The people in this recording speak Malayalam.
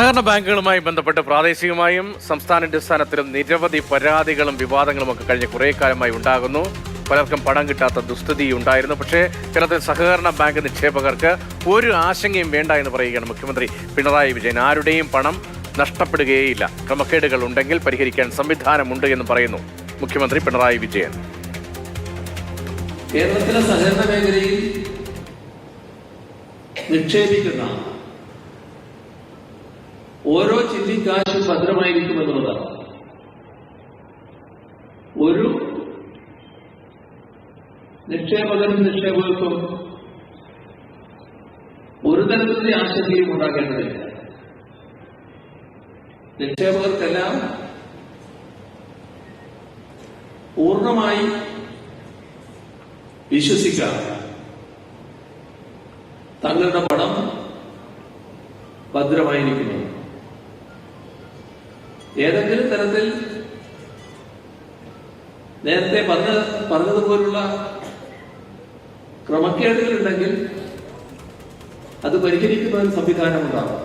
സഹകരണ ബാങ്കുകളുമായി ബന്ധപ്പെട്ട് പ്രാദേശികമായും സംസ്ഥാന അടിസ്ഥാനത്തിലും നിരവധി പരാതികളും വിവാദങ്ങളും ഒക്കെ കഴിഞ്ഞ കുറേ കാലമായി ഉണ്ടാകുന്നു. പലർക്കും പണം കിട്ടാത്ത ദുസ്ഥിതി ഉണ്ടായിരുന്നു. പക്ഷേ കേരളത്തിൽ സഹകരണ ബാങ്ക് നിക്ഷേപകർക്ക് ഒരു ആശങ്കയും വേണ്ട എന്ന് പറയുകയാണ് മുഖ്യമന്ത്രി പിണറായി വിജയൻ. ആരുടെയും പണം നഷ്ടപ്പെടുകയേയില്ല. ക്രമക്കേടുകൾ ഉണ്ടെങ്കിൽ പരിഹരിക്കാൻ സംവിധാനമുണ്ട് എന്ന് പറയുന്നു മുഖ്യമന്ത്രി പിണറായി വിജയൻ. കേരളത്തിലെ സഹകരണ മേഖലയിൽ നിക്ഷേപിക്കുന്ന ഓരോ കാശ് ഭദ്രമായിരിക്കുമെന്നുള്ളതാണ് ഒരു നിക്ഷേപകരും നിക്ഷേപകർക്കും ഒരു തരത്തിലെ ആശങ്കയും ഉണ്ടാക്കേണ്ടതില്ല. നിക്ഷേപകർക്കെല്ലാം പൂർണമായി വിശ്വസിക്കാം. തങ്ങളുടെ പണം ഭദ്രമായിരിക്കുന്നു ഏതെങ്കിലും തരത്തിൽ നേരത്തെ പറഞ്ഞ പറഞ്ഞതുപോലുള്ള ക്രമക്കേടുകളുണ്ടെങ്കിൽ അത് പരിഹരിക്കുന്നതിന് സംവിധാനമുണ്ടാകും